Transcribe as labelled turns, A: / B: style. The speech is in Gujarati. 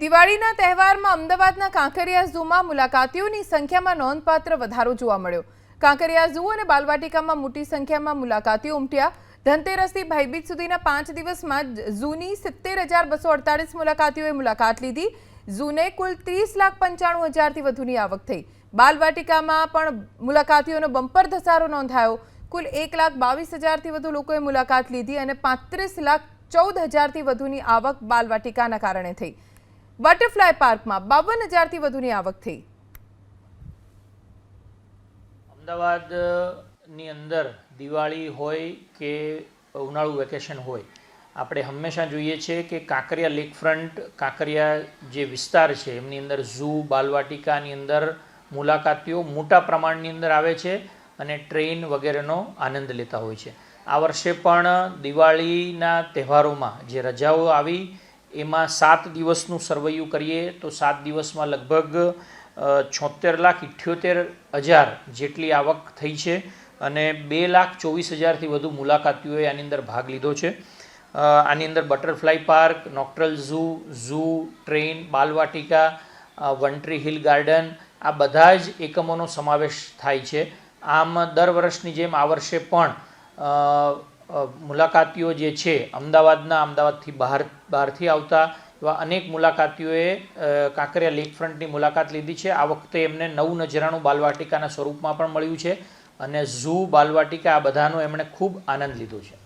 A: દિવાળીના તહેવારમાં અમદાવાદના કાંકરિયા ઝૂમાં મુલાકાતીઓની સંખ્યામાં નોંધપાત્ર વધારો જોવા મળ્યો. કાંકરિયા ઝૂ અને બાલવાટિકામાં મોટી સંખ્યામાં મુલાકાતીઓ ઉમટ્યા. ધનતેરસથી ભાઈબીજ સુધીના પાંચ દિવસમાં ઝૂની સિત્તેર હજાર બસો અડતાલીસ મુલાકાતીઓએ મુલાકાત લીધી. ઝૂને કુલ ત્રીસ લાખ પંચાણું હજારથી વધુની આવક થઈ. બાલવાટિકામાં પણ મુલાકાતીઓનો બમ્પર ધસારો નોંધાયો. કુલ એક લાખ બાવીસ હજારથી વધુ લોકોએ મુલાકાત લીધી અને પાંત્રીસ લાખ ચૌદ હજારથી વધુની આવક બાલવાટિકાના કારણે થઈ. બટરફ્લાય પાર્કમાં બાવન હજારથી વધુની આવક થઈ.
B: અમદાવાદની અંદર દિવાળી હોય કે ઉનાળુ વેકેશન હોય, આપણે હંમેશા જોઈએ છીએ કે કાંકરિયા લેકફ્રન્ટ, કાંકરિયા જે વિસ્તાર છે, એમની અંદર ઝૂ, બાલવાટિકાની અંદર મુલાકાતીઓ મોટા પ્રમાણની અંદર આવે છે અને ટ્રેન વગેરેનો આનંદ લેતા હોય છે. આ વર્ષે પણ દિવાળીના તહેવારોમાં જે રજાઓ આવી એમાં સાત દિવસનું સરવૈયું કરીએ તો સાત દિવસમાં લગભગ છોતેર લાખ ઇઠ્યોતેર હજાર જેટલી આવક થઈ છે અને બે લાખ ચોવીસ હજારથી વધુ મુલાકાતીઓએ આની અંદર ભાગ લીધો છે. આની અંદર butterfly park, nocturnal zoo zoo, train, Balvatika વંટ્રી hill garden, આ બધા જ એકમોનો સમાવેશ થાય છે. આમ દર વર્ષની જેમ આ વર્ષે પણ મુલાકાતીઓ જે છે, અમદાવાદના અમદાવાદથી બહાર, બહારથી આવતા એવા અનેક મુલાકાતીઓએ કાંકરિયા લેક ફ્રન્ટની મુલાકાત લીધી છે. આ વખતે એમને નવું નજરાણું બાલવાટિકાના સ્વરૂપમાં પણ મળ્યું છે અને ઝૂ બાલવાટિકા આ બધાનો એમણે ખૂબ આનંદ લીધો છે.